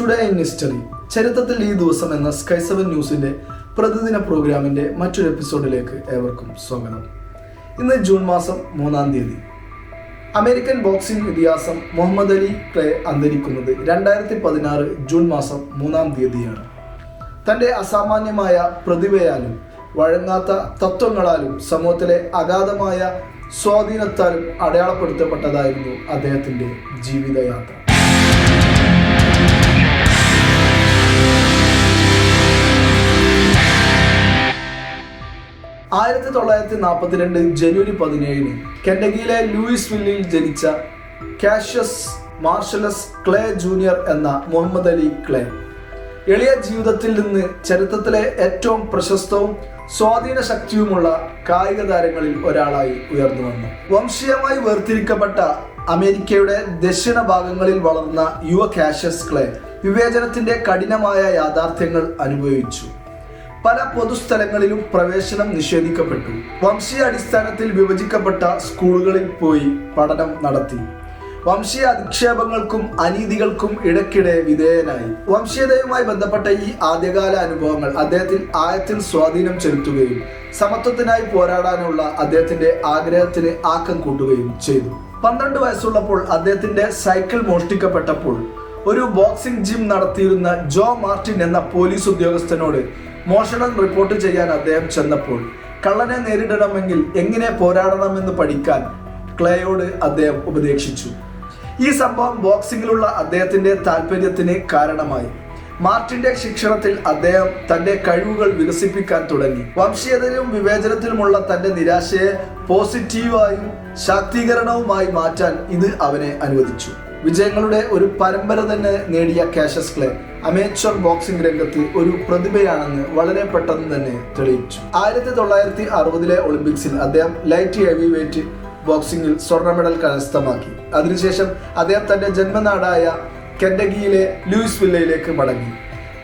Today in history ചരിത്രത്തിൽ ഈ ദിവസം എന്ന സ്കൈ സെവൻ ന്യൂസിന്റെ പ്രതിദിന പ്രോഗ്രാമിന്റെ മറ്റൊരു എപ്പിസോഡിലേക്ക് ഏവർക്കും സ്വാഗതം. ഇന്ന് ജൂൺ മാസം മൂന്നാം തീയതി. അമേരിക്കൻ ബോക്സിംഗ് ഇതിഹാസം മുഹമ്മദ് അലി ക്ലേ അന്തരിക്കുന്നത് രണ്ടായിരത്തി പതിനാറ് ജൂൺ മാസം മൂന്നാം തീയതിയാണ്. തന്റെ അസാമാന്യമായ പ്രതിഭയാലും വഴങ്ങാത്ത തത്വങ്ങളാലും സമൂഹത്തിലെ അഗാധമായ സ്വാധീനത്താലും അടയാളപ്പെടുത്തപ്പെട്ടതായിരുന്നു അദ്ദേഹത്തിന്റെ ജീവിതയാത്ര. ആയിരത്തി തൊള്ളായിരത്തി നാൽപ്പത്തിരണ്ട് ജനുവരി പതിനേഴിന് കെൻഡഗിയിലെ ലൂയിസ് വില്ലിൽ ജനിച്ച കാഷ്യസ് മാർഷലസ് ക്ലേ ജൂനിയർ എന്ന മുഹമ്മദ് അലി ക്ലേ. എളിയ ജീവിതത്തിൽ നിന്ന് ചരിത്രത്തിലെ ഏറ്റവും പ്രശസ്തവും സ്വാധീന ശക്തിയുമുള്ള കായിക താരങ്ങളിൽ ഒരാളായി ഉയർന്നു വന്നു. വംശീയമായി വേർതിരിക്കപ്പെട്ട അമേരിക്കയുടെ ദക്ഷിണ ഭാഗങ്ങളിൽ വളർന്ന യുവ കാഷ്യസ് ക്ലേ വിവേചനത്തിന്റെ കഠിനമായ യാഥാർത്ഥ്യങ്ങൾ അനുഭവിച്ചു. പല പൊതുസ്ഥലങ്ങളിലും പ്രവേശനം നിഷേധിക്കപ്പെട്ടു. വംശീയ അടിസ്ഥാനത്തിൽ വിഭജിക്കപ്പെട്ട സ്കൂളുകളിൽ പോയി പഠനം നടത്തി. വംശീയ അധിക്ഷേപങ്ങൾക്കും അനീതികൾക്കും ഇടയ്ക്കിടെ വിധേയനായി. വംശീയതയുമായി ബന്ധപ്പെട്ട ഈ ആദ്യകാല അനുഭവങ്ങൾ അദ്ദേഹത്തിൽ ആയത്തിൽ സ്വാധീനം ചെലുത്തുകയും സമത്വത്തിനായി പോരാടാനുള്ള അദ്ദേഹത്തിന്റെ ആഗ്രഹത്തിന് ആക്കം കൂട്ടുകയും ചെയ്തു. പന്ത്രണ്ട് വയസ്സുള്ളപ്പോൾ അദ്ദേഹത്തിന്റെ സൈക്കിൾ മോഷ്ടിക്കപ്പെട്ടപ്പോൾ ഒരു ബോക്സിംഗ് ജിം നടത്തിയിരുന്ന ജോ മാർട്ടിൻ എന്ന പോലീസ് ഉദ്യോഗസ്ഥനോട് മോഷണം റിപ്പോർട്ട് ചെയ്യാൻ അദ്ദേഹം ചെന്നപ്പോൾ കള്ളനെ നേരിടണമെങ്കിൽ എങ്ങനെ പോരാടണമെന്ന് പഠിക്കാൻ ക്ലേയോട് അദ്ദേഹം ഉപദേശിച്ചു. ഈ സംഭവം ബോക്സിംഗിലുള്ള അദ്ദേഹത്തിന്റെ താല്പര്യത്തിന് കാരണമായി. മാർട്ടിന്റെ ശിക്ഷണത്തിൽ അദ്ദേഹം തന്റെ കഴിവുകൾ വികസിപ്പിക്കാൻ തുടങ്ങി. വംശീയതയിലും വിവേചനത്തിലുമുള്ള തന്റെ നിരാശയെ പോസിറ്റീവായും ശാക്തീകരണവുമായി മാറ്റാൻ ഇത് അവനെ അനുവദിച്ചു. വിജയങ്ങളുടെ ഒരു പരമ്പര തന്നെ നേടിയ കാഷസ് ക്ലേ അമേച്ചർ ബോക്സിംഗ് രംഗത്ത് ഒരു പ്രതിഭയാണെന്ന് വളരെ പെട്ടെന്ന് തന്നെ തെളിയിച്ചു. ആയിരത്തി തൊള്ളായിരത്തി അറുപതിലെ ഒളിമ്പിക്സിൽ അദ്ദേഹം ലൈറ്റ് ഹെവി വെയിറ്റ് ബോക്സിംഗിൽ സ്വർണ മെഡൽ കരസ്ഥമാക്കി. അതിനുശേഷം അദ്ദേഹം തന്റെ ജന്മനാടായ കെൻഡഗിയിലെ ലൂയിസ് വില്ലയിലേക്ക് മടങ്ങി.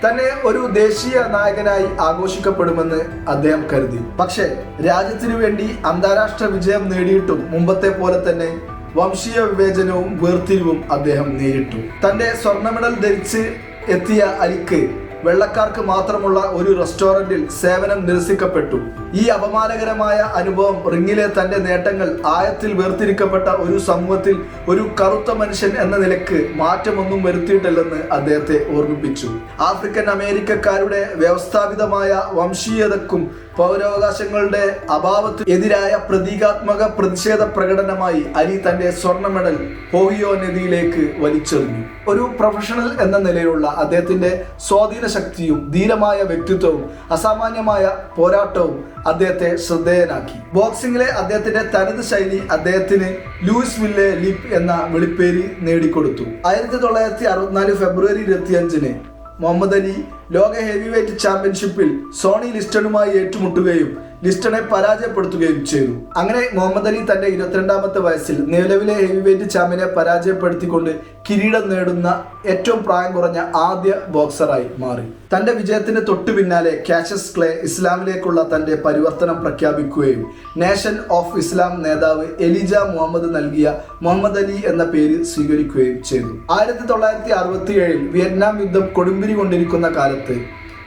തന്നെ ഒരു ദേശീയ നായകനായി ആഘോഷിക്കപ്പെടുമെന്ന് അദ്ദേഹം കരുതി. പക്ഷേ രാജ്യത്തിനു വേണ്ടി അന്താരാഷ്ട്ര വിജയം നേടിയിട്ടും മുമ്പത്തെ പോലെ തന്നെ വംശീയ വിവേചനവും വേർതിരിവും അദ്ദേഹം നേരിട്ടു. തന്റെ സ്വർണ മെഡൽ ധരിച്ച് എത്തിയ അലിക്ക് വെള്ളക്കാർക്ക് മാത്രമുള്ള ഒരു റെസ്റ്റോറന്റിൽ സേവനം നിരസിക്കപ്പെട്ടു. ഈ അപമാനകരമായ അനുഭവം റിങ്ങിലെ തന്റെ നേട്ടങ്ങൾ ആയത്തിൽ വേർതിരിക്കപ്പെട്ട ഒരു സമൂഹത്തിൽ ഒരു കറുത്ത മനുഷ്യൻ എന്ന നിലയ്ക്ക് മാറ്റമൊന്നും വരുത്തിയിട്ടില്ലെന്ന് അദ്ദേഹത്തെ ഓർമ്മിപ്പിച്ചു. ആഫ്രിക്കൻ അമേരിക്കക്കാരുടെ വ്യവസ്ഥാപിതമായ വംശീയതക്കും പൗരാവകാശങ്ങളുടെ അഭാവത്തിന് എതിരായ പ്രതീകാത്മക പ്രതിഷേധ പ്രകടനമായി അലി തന്റെ സ്വർണ മെഡൽ ഹോഹിയോ നദിയിലേക്ക് വലിച്ചെറിഞ്ഞു. ഒരു പ്രൊഫഷണൽ എന്ന നിലയിലുള്ള അദ്ദേഹത്തിന്റെ സ്വാധീന ശക്തിയും ധീരമായ വ്യക്തിത്വവും അസാമാന്യമായ പോരാട്ടവും അദ്ദേഹത്തെ ശ്രദ്ധേയനാക്കി. ബോക്സിംഗിലെ അദ്ദേഹത്തിന്റെ തനത് ശൈലി അദ്ദേഹത്തിന് ലൂയിസ് വില്ലെ ലിപ് എന്ന വിളിപ്പേര് നേടിക്കൊടുത്തു. ആയിരത്തി തൊള്ളായിരത്തി അറുപത്തിനാല് ഫെബ്രുവരി ഇരുപത്തിയഞ്ചിന് മുഹമ്മദ് അലി ലോക ഹെവി വെയ്റ്റ് ചാമ്പ്യൻഷിപ്പിൽ സോണി ലിസ്റ്റണുമായി ഏറ്റുമുട്ടുകയും ലിസ്റ്റണെ പരാജയപ്പെടുത്തുകയും ചെയ്തു. അങ്ങനെ മുഹമ്മദ് അലി തന്റെ ഇരുപത്തിരണ്ടാമത്തെ വയസ്സിൽ നിലവിലെ ഹെവി വെയിറ്റ് ചാമ്പ്യനെ പരാജയപ്പെടുത്തിക്കൊണ്ട് കിരീടം നേടുന്ന ഏറ്റവും പ്രായം കുറഞ്ഞ ആദ്യ ബോക്സറായി മാറി. തന്റെ വിജയത്തിന് തൊട്ടു പിന്നാലെ കാഷസ് ക്ലേ ഇസ്ലാമിലേക്കുള്ള തന്റെ പരിവർത്തനം പ്രഖ്യാപിക്കുകയും നേഷൻ ഓഫ് ഇസ്ലാം നേതാവ് എലിജ മുഹമ്മദ് നൽകിയ മുഹമ്മദ് അലി എന്ന പേര് സ്വീകരിക്കുകയും ചെയ്തു. ആയിരത്തി തൊള്ളായിരത്തി അറുപത്തി ഏഴിൽ വിയറ്റ്നാം യുദ്ധം കൊടുമ്പിരി കൊണ്ടിരിക്കുന്ന കാലത്ത്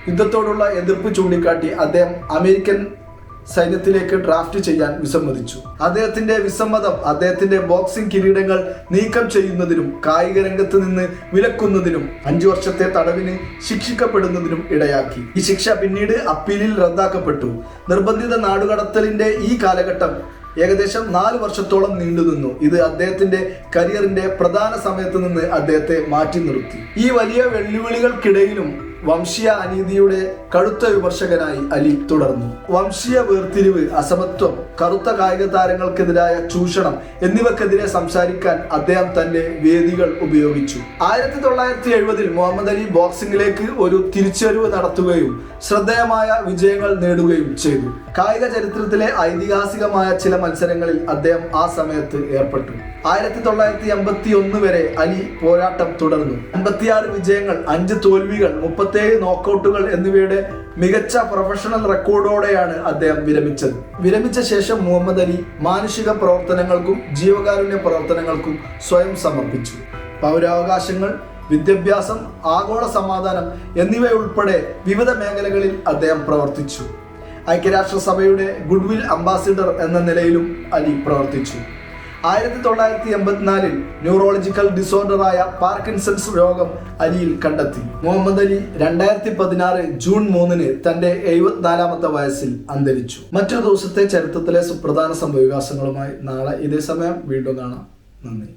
യുദ്ധത്തോടുള്ള എതിർപ്പ് ചൂണ്ടിക്കാട്ടി അദ്ദേഹം അമേരിക്കൻ സൈന്യത്തിലേക്ക് ഡ്രാഫ്റ്റ് ചെയ്യാൻ വിസമ്മതിച്ചു. അദ്ദേഹത്തിന്റെ വിസമ്മതം അദ്ദേഹത്തിന്റെ ബോക്സിംഗ് കിരീടങ്ങൾ നീക്കം ചെയ്യുന്നതിനും കായിക രംഗത്ത് നിന്ന് വിലക്കുന്നതിനും അഞ്ചു വർഷത്തെ തടവിന് ശിക്ഷിക്കപ്പെടുന്നതിനും ഇടയാക്കി. ഈ ശിക്ഷ പിന്നീട് അപ്പീലിൽ റദ്ദാക്കപ്പെട്ടു. നിർബന്ധിത നാടുകടത്തലിന്റെ ഈ കാലഘട്ടം ഏകദേശം നാല് വർഷത്തോളം നീണ്ടുനിന്നു. ഇത് അദ്ദേഹത്തിന്റെ കരിയറിന്റെ പ്രധാന സമയത്ത് നിന്ന് അദ്ദേഹത്തെ മാറ്റി നിർത്തി. ഈ വലിയ വെല്ലുവിളികൾക്കിടയിലും വംശീയ അനീതിയുടെ കടുത്ത വിമർശകനായി അലി തുടർന്നു. വംശീയ വേർതിരിവ് അസമത്വം കറുത്ത കായിക താരങ്ങൾക്കെതിരായ ചൂഷണം എന്നിവക്കെതിരെ സംസാരിക്കാൻ അദ്ദേഹം തന്റെ വേദികൾ ഉപയോഗിച്ചു. ആയിരത്തി തൊള്ളായിരത്തി എഴുപതിൽ മുഹമ്മദ് അലി ബോക്സിംഗിലേക്ക് ഒരു തിരിച്ചറിവ് നടത്തുകയും ശ്രദ്ധേയമായ വിജയങ്ങൾ നേടുകയും ചെയ്തു. കായിക ചരിത്രത്തിലെ ഐതിഹാസികമായ ചില മത്സരങ്ങളിൽ അദ്ദേഹം ആ സമയത്ത് ഏർപ്പെട്ടു. ആയിരത്തി തൊള്ളായിരത്തി എൺപത്തി ഒന്ന് വരെ അലി പോരാട്ടം തുടർന്നു. അൻപത്തിയാറ് വിജയങ്ങൾ അഞ്ച് തോൽവികൾ മുപ്പത്തേഴ് നോക്കൌട്ടുകൾ എന്നിവയുടെ മികച്ച പ്രൊഫഷണൽ റെക്കോർഡോടെയാണ് അദ്ദേഹം വിരമിച്ചത്. വിരമിച്ച ശേഷം മുഹമ്മദ് അലി മാനുഷിക പ്രവർത്തനങ്ങൾക്കും ജീവകാരുണ്യ പ്രവർത്തനങ്ങൾക്കും സ്വയം സമർപ്പിച്ചു. പൗരാവകാശങ്ങൾ വിദ്യാഭ്യാസം ആഗോള സമാധാനം എന്നിവയുൾപ്പെടെ വിവിധ മേഖലകളിൽ അദ്ദേഹം പ്രവർത്തിച്ചു. ഐക്യരാഷ്ട്രസഭയുടെ ഗുഡ്വിൽ അംബാസിഡർ എന്ന നിലയിലും അലി പ്രവർത്തിച്ചു. ആയിരത്തി തൊള്ളായിരത്തി എൺപത്തിനാലിൽ ന്യൂറോളജിക്കൽ ഡിസോർഡറായ പാർക്കിൻസൺസ് രോഗം അലിയിൽ കണ്ടെത്തി. മുഹമ്മദ് അലി രണ്ടായിരത്തി പതിനാറ് ജൂൺ മൂന്നിന് തന്റെ എഴുപത്തിനാലാമത്തെ വയസ്സിൽ അന്തരിച്ചു. മറ്റൊരു ദിവസത്തെ ചരിത്രത്തിലെ സുപ്രധാന സംഭവവികാസങ്ങളുമായി നാളെ ഇതേ സമയം വീണ്ടും കാണാം. നന്ദി.